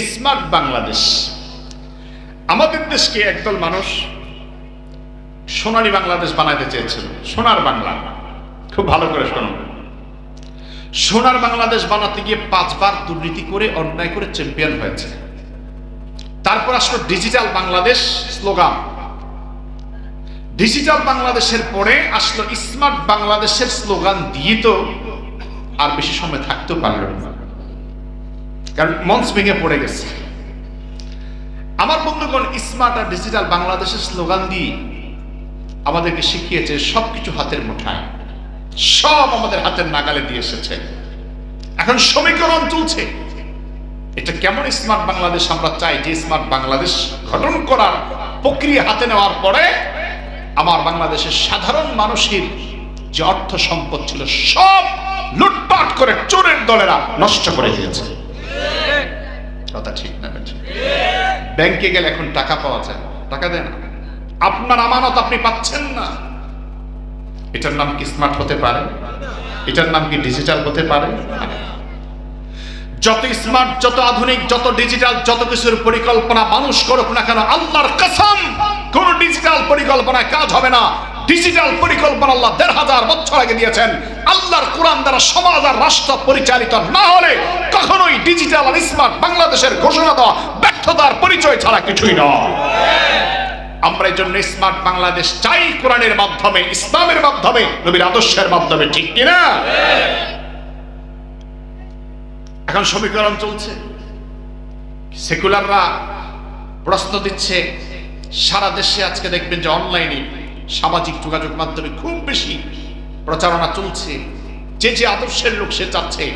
Smart Bangladesh. আমাদের দেশকে একদল মানুষ সোনালী বাংলাদেশ বানাইতে চেয়েছিল। সোনার বাংলা। খুব ভালো করে শুনুন সোনার বাংলাদেশ বানাতে গিয়ে পাঁচবার দুর্নীতি করে, অন্যায় করে চ্যাম্পিয়ন হয়েছে। তারপর আসলো ডিজিটাল বাংলাদেশ স্লোগান ডিজিটাল বাংলাদেশের পরে আসলো স্মার্ট বাংলাদেশের স্লোগান দিয়ে তো আর বেশি সময় থাকতেও পারল না। কারণ মঞ্চ ভেঙে পড়ে গেছে। আমার বন্ধুগণ, স্মার্ট আর ডিজিটাল বাংলাদেশের স্লোগান দিয়ে আমাদেরকে শিখিয়েছে, সবকিছু হাতের মুঠায়। সব আমাদের হাতের নাগালে দিয়ে এসেছে। এখন সমীকরণ চলছে। এটা কেমন স্মার্ট বাংলাদেশ আমরা চাই যে স্মার্ট বাংলাদেশ গঠন করার প্রক্রিয়া হাতে নেওয়ার পরে আমার বাংলাদেশের সাধারণ মানুষের যে অর্থ সম্পদ ছিল, সব লুটপাট করে চোরের দলেরা নষ্ট করে দিয়েছে। কথা ঠিক না? ব্যাংকে গেলে এখন টাকা পাওয়া যায় টাকা দেয় না। আপনার আমানত আপনি পাচ্ছেন না। এটার নাম কি স্মার্ট হতে পারে? এটার নাম কি ডিজিটাল হতে পারে? যত স্মার্ট যত আধুনিক, যত ডিজিটাল যত কিছুর পরিকল্পনা মানুষ করুক না কেন, আল্লাহর কসম, কোন ডিজিটাল পরিকল্পনায় কাজ হবে না। ডিজিটাল পরিকল্পনা আল্লাহ দেড় হাজার বছর আগে দিয়েছেন। আল্লাহর কোরআন দ্বারা সমাজ আর রাষ্ট্র পরিচালিত না হলে কখনোই ডিজিটাল আর স্মার্ট বাংলাদেশের ঘোষণা দেওয়া, ব্যর্থতার পরিচয় ছাড়া কিছুই নয়। আমরা এই জন্য স্মার্ট বাংলাদেশ চাই কোরআনের মাধ্যমে, ইসলামের মাধ্যমে, নবীর আদর্শের মাধ্যমে, ঠিক কিনা এখন সমীকরণ চলছে। সেকুলাররা প্রশ্ন দিচ্ছে, সারা দেশে আজকে দেখবেন যে অনলাইনে সামাজিক যোগাযোগ মাধ্যমে খুব বেশি প্রচারণা চলছে। যে যে আদর্শের লোক সে চাচ্ছে।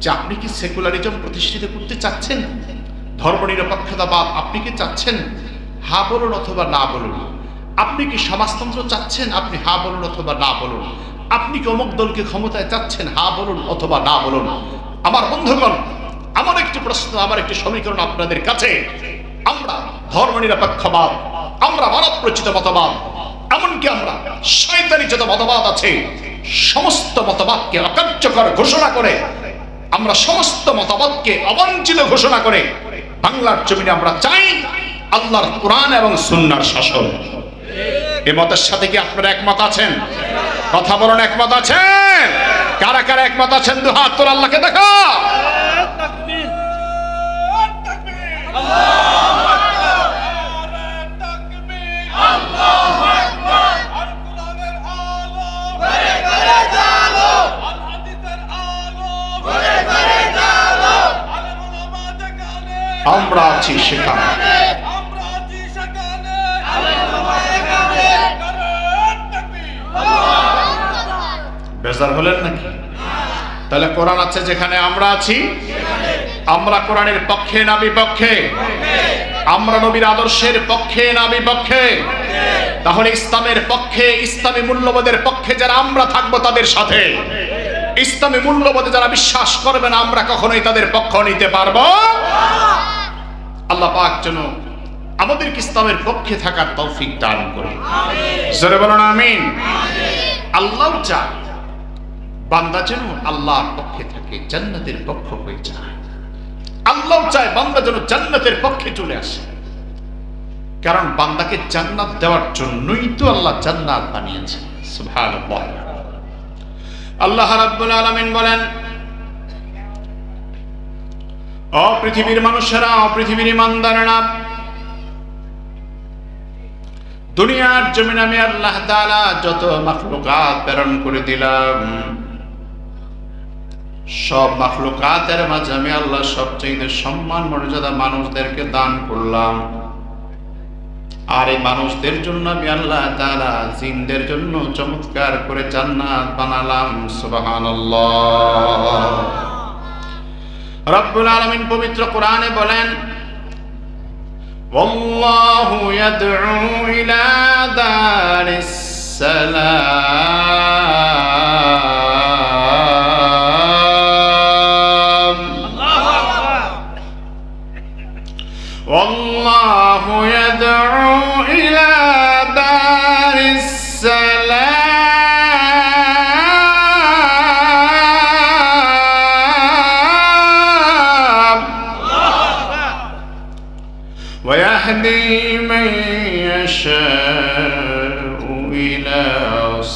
যে আপনি কি সেকুলারিজম প্রতিষ্ঠিত করতে চাচ্ছেন? ধর্মনিরপেক্ষতাবাদ আপনি কি চাচ্ছেন? হা বলুন অথবা না বলুন। আপনি কি সমাজতন্ত্র চাচ্ছেন? আপনি হা বলুন অথবা না বলুন। আপনি কি অমুক দলকে ক্ষমতায় চাচ্ছেন? হা বলুন অথবা না বলুন। আমার বন্ধুগণ, আমার একটি প্রশ্ন, আমার একটি সমীকরণ আপনাদের কাছে। আমরা ধর্ম নিরপেক্ষবাদ, আমরা মানব প্রচিত মতবাদ এমনকি আমরা শয়তানি যত মতবাদ আছে, সমস্ত মতবাদকে অকার্যকর ঘোষণা করে, আমরা সমস্ত মতবাদকে অবাঞ্ছিত ঘোষণা করে, বাংলার জমিনে আমরা চাই আল্লাহর কোরআন এবং সুন্নার শাসন। এ মতের সাথে কি আপনারা একমত আছেন? কথা বলুন, একমত আছেন? কারা কারা একমত আছেন? দু হাত তোর আল্লাহকে দেখো। আল্লাহু! আমরা আছি সেখানে। বেজার হলেন নাকি? তাহলে কোরআন আছে যেখানে আমরা আছি? আমরা কোরআনের পক্ষে না বিপক্ষে? আমরা নবীর আদর্শের পক্ষে না বিপক্ষে? তাহলে ইসলামের পক্ষে, ইসলামী মূল্যবোধের পক্ষে যারা আমরা থাকব তাদের সাথে। ইসলামী মূল্যবোধে যারা বিশ্বাস করবে না আমরা কখনোই তাদের পক্ষ নিতে পারব আল্লাহ পাক যেন আমাদেরকে ইসলামের পক্ষে থাকার তৌফিক দান করে জোরে বলুন আমিন। আল্লাহ চায় বান্দা যেন আল্লাহর পক্ষে থাকে জান্নাতের পক্ষ হয়ে যায়। আল্লাহ চায় বান্দা যেন জান্নাতের পক্ষে চলে আসে। কারণ বান্দাকে জান্নাত দেওয়ার জন্যই তো আল্লাহ জান্নাত বানিয়েছে সুবহানাল্লাহ। আল্লাহ রাব্বুল আলামিন বলেন ও পৃথিবীর মানুষেরা ও পৃথিবীর ইমানদারেরা, দুনিয়ার জমিন আমি আল্লাহ তাআলা যত মাখলুকাত প্রেরণ করে দিলাম, সব মাখলুকাতের মাঝে আমি আল্লাহ সবচেয়ে সম্মান মর্যাদা মানুষদেরকে দান করলাম। আর এই মানুষদের জন্য আমি আল্লাহ তাআলা জিনদের জন্য চমৎকার করে জান্নাত বানালাম সুবহানাল্লাহ রব্বুল আলামিন পবিত্র কোরআনে বলেন والله يدعو إلى دار السلام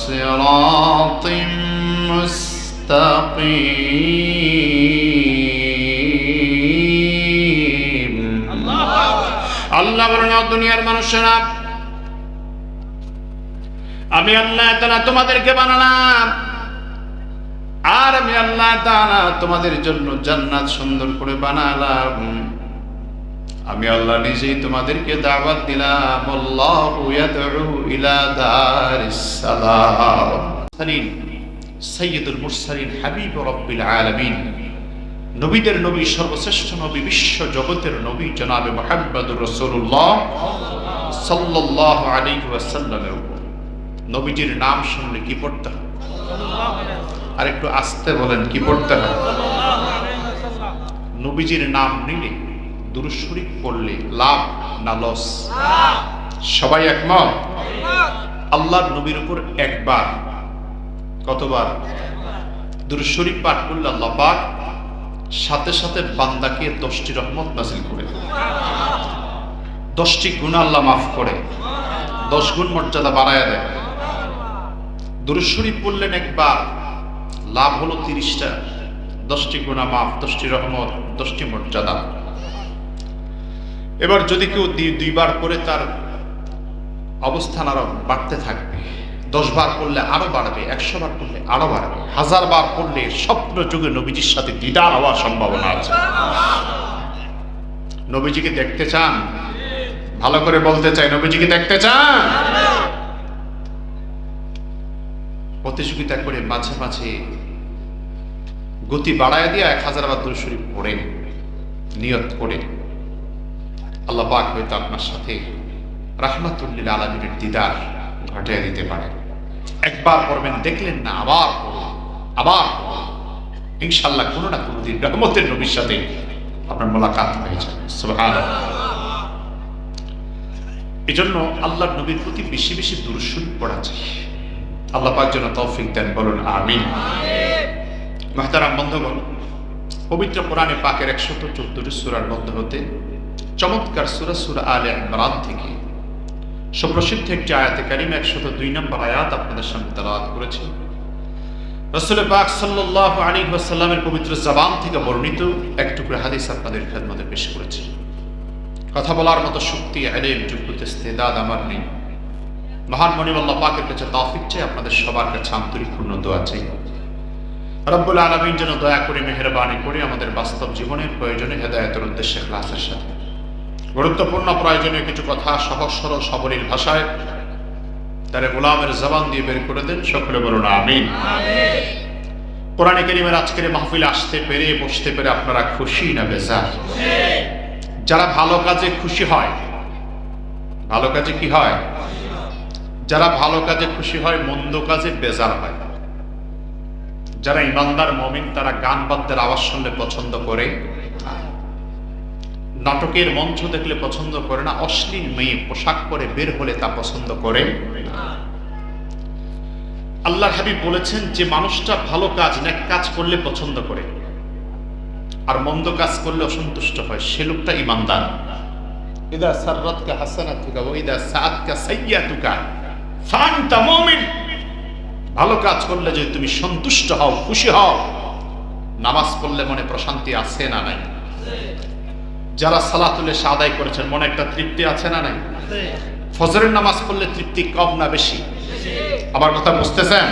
صراط مستقيم আল্লাহ বলেন "ও দুনিয়ার মানুষেরা আমি আল্লাহ তাআলা তোমাদেরকে বানালাম আর আমি আল্লাহ তাআলা তোমাদের জন্য জান্নাত সুন্দর করে বানালাম আমি আল্লাহ নিজেই তোমাদেরকে দাওয়াত দিলাম। আল্লাহু ইয়াদউ ইলা দারিস সালাম। সালিন সাইয়্যিদুল মুরসালিন হাবিব রাব্বিল আলামিন। নবীদের নবী সর্বশ্রেষ্ঠ নবী বিশ্ব জগতের নবী জনাবে মুহাম্মদুর রাসূলুল্লাহ সাল্লাল্লাহু আলাইহি ওয়াসাল্লামের উপর। নবীজির নাম শুনলে কি পড়তে হয়? আর একটু আস্তে বলেন কি পড়তে হয়? নবীজির নাম নিলে দুরুশরীফ পড়লে লাভ না লস সবাই একমত? আল্লাহর নবীর উপর একবার। কতবার? দুরুশরীফ পাঠ করলে আল্লাহ পাক সাথে সাথে বান্দাকে দশটি রহমত নাজিল করে দশটি গুণ আল্লাহ মাফ করে দশ গুণ মর্যাদা বাড়ায় দেয় দুরুশরীফ পড়লেন একবার, লাভ হলো তিরিশটা। দশটি গুণা মাফ, দশটি রহমত, দশটি মর্যাদা। এবার যদি কেউ দুই- দুইবার করে তার অবস্থান আরও বাড়তে থাকবে দশ বার করলে আরও বাড়বে একশো বার করলে আরও বাড়বে হাজার বার করলে স্বপ্ন যুগে নবীজির সাথে দিদার হওয়ার সম্ভাবনা আছে। নবীজিকে দেখতে চান? ভালো করে বলতে চাই, নবীজিকে দেখতে চান? প্রতিযোগিতা করে মাঝে মাঝে গতি বাড়ায় দিয়ে এক হাজার বার দুরশরীফ পড়ে নিয়ত করে আল্লাহ পাক হয়তো আপনার সাথে রাহমাতুল্লিল আলমীর দিদার ঘটিয়ে দিতে পারে একবার পড়বেন, দেখলেন না, আবার আবার। ইনশাল্লাহ কোনো না কোনো দিন রহমতের নবীর সাথে আপনার মোলাকাত হয়ে যাবে। এই জন্য আল্লাহর নবীর প্রতি বেশি বেশি দুরুশরীফ পড়া চাই। আল্লাহ পাক যেন তৌফিক দেন, বলুন, আমিন। মাহতারাম বন্ধুগণ, পবিত্র কোরআনে পাকের একশত চোদ্দটি সুরার মধ্যে হতে চমৎকার সুরা আলে ইমরান থেকে। সুপ্রসিদ্ধ একটি আয়াতে কারিম একশত দুই নম্বর আয়াত আপনাদের সামনে তালাওয়াত করেছি। রসুল পাক সাল্লাল্লাহু আলাইহি ওয়াসাল্লামের পবিত্র জবান থেকে বর্ণিত এক টুকরা হাদিস আপনাদের খেদমতে পেশ করেছি। কথা বলার মতো শক্তি এলেম যোগ্যতা, ইস্তেদাদ আমার নেই। মহান মনিমাল্লাহ পাকের কাছে তৌফিক চাই, আপনাদের সবার কাছে আন্তরিক পূর্ণ দোয়া চাই। রব্বুল আলমিন যেন দয়া করে, মেহরবানি করে আমাদের বাস্তব জীবনের প্রয়োজনে হেদায়তের উদ্দেশ্যে ক্লাসের সাথে গুরুত্বপূর্ণ প্রয়োজনীয় কিছু কথা সহজ সরল ভাষায় তারে গোলামের জবান দিয়ে বের করে দেন সকলে বলুন আমিন। কোরআনে কেরিমের আজকের মাহফিলে আসতে পেরে বসতে পেরে আপনারা খুশি না বেজার? যারা ভালো কাজে খুশি হয় ভালো কাজে কি হয়? যারা ভালো কাজে খুশি হয় মন্দ কাজে বেজার হয়। যারা ইমানদার মমিন তারা গান বাদ্যের আওয়াজ শুনলে পছন্দ করে। নাটকের মঞ্চ দেখলে পছন্দ করে না, অশ্লীল মেয়ে পোশাক পরে বের হলে তা পছন্দ করে। আল্লাহ হাবিব বলেছেন যে, মানুষটা ভালো কাজ নেক কাজ করলে পছন্দ করে। আর মন্দ কাজ করলে অসন্তুষ্ট হয়, সে লোকটা ইমানদার। ইদা সাররাতকা হাসানাতুকা ওয়া ইদা সাআতকা সাইয়্যাতুকা ফান্তা মুমিন। ভালো কাজ করলে যদি তুমি সন্তুষ্ট হও, খুশি হও, নামাজ পড়লে মনে প্রশান্তি আছে না নাই? যারা সালাতুল এশা আদায় করেছেন মনে একটা তৃপ্তি আছে না নাই? ফজরের নামাজ পড়লে তৃপ্তি কম না বেশি? আমার কথা বুঝতেছেন?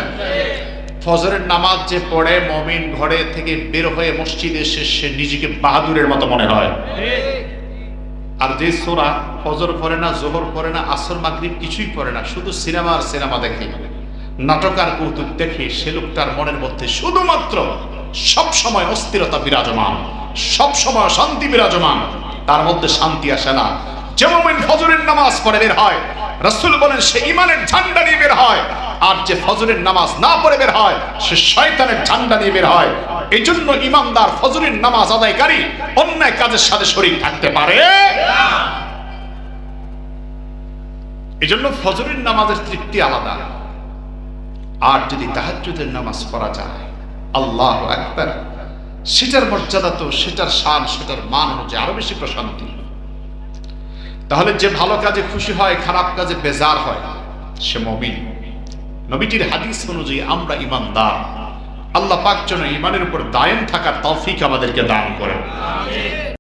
ফজরের নামাজ যে পড়ে মমিন ঘরে থেকে বের হয়ে মসজিদে এসে সে নিজেকে বাহাদুরের মতো মনে হয়। আর যে সোরা ফজর পড়ে না জোহর পড়ে না আসর মাগরিব কিছুই পড়ে না শুধু সিনেমা আর সিনেমা দেখে। নাটক আর কৌতুক দেখে সে লোকটার মনের মধ্যে শুধুমাত্র সব সময় অস্থিরতা বিরাজমান, সব সময় শান্তি বিরাজমান। তার মধ্যে শান্তি আসে না। যেমন ফজরের নামাজ পড়ে বের হয়, রাসূল বলেন সে ইমানের ঝান্ডা নিয়ে বের হয়। আর যে ফজরের নামাজ না পড়ে বের হয়, সে শয়তানের ঝান্ডা নিয়ে বের হয়। এই জন্য ইমানদার ফজরের নামাজ আদায়কারী অন্যায় কাজের সাথে শরীর থাকতে পারে। এই জন্য ফজরের নামাজের তৃপ্তি আলাদা। আর যদি তাহাজ্জুদের নামাজ পড়া যায় আল্লাহ একবার সেটার মর্যাদা তো, সেটার শান, সেটার মান অনুযায়ী আরও বেশি প্রশান্তি। তাহলে যে ভালো কাজে খুশি হয়, খারাপ কাজে বেজার হয়, সে মমিন। নবীটির হাদিস অনুযায়ী আমরা ইমানদার। আল্লাহ পাক যেন ইমানের উপর দায়েম থাকার তৌফিক আমাদেরকে দান করেন।